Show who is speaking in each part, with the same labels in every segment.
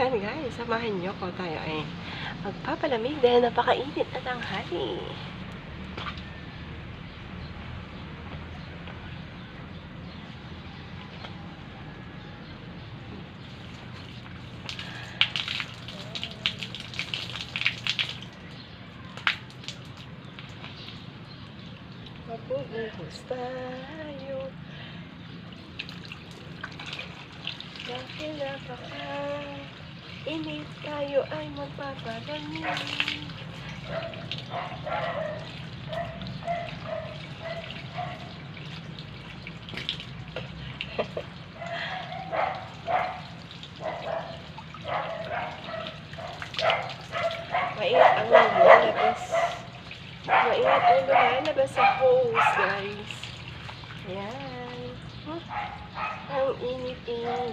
Speaker 1: Ayan guys, samahan niyo ko tayo ay magpapalamig dahil napakainit na tanghali. Mabubuhos tayo. Dahil napaka init tayo ay magpapalamig Mainit ang lumalabas. Mainit ang lumalabas sa hose, guys. Ayan. Ang init-init.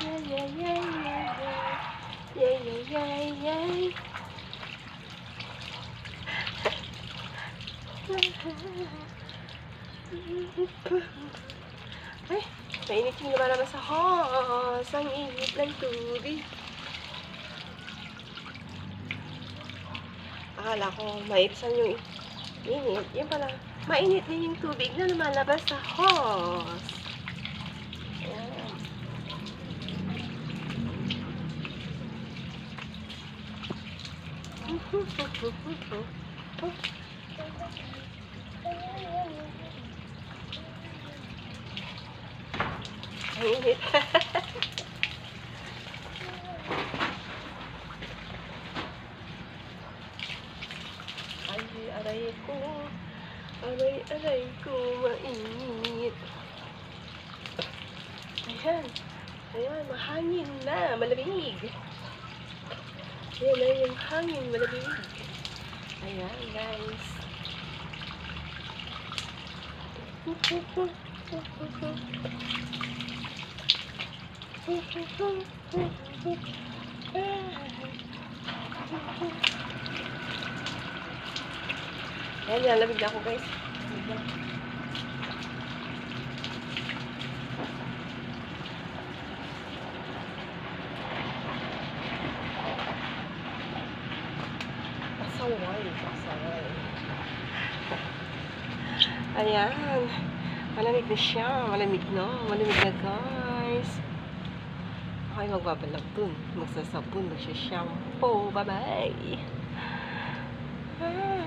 Speaker 1: Yay, yay, yay, yay, yay. Yay, yay. Ay, mainit yung lumalabas sa hose. Ang init ng tubig. Akala ko maipsan yung init. Yan pala, mainit din yung tubig na lumalabas sa hose. Ayan. Ang init. Ay, aray ko. Aray, aray ko, mainit. Ayan. Ayan, mahangin na, malamig. Ayan na yung hangin, malamig. Ayan, guys. Ayan, nalamig na ako, guys. Pasaway, pasaway. Ayan. Malamig na siya. Malamig na. Malamig na, guys. Ako ay magbabalag dun. Magsasabon. Magsashampoo. Bye-bye. Ah.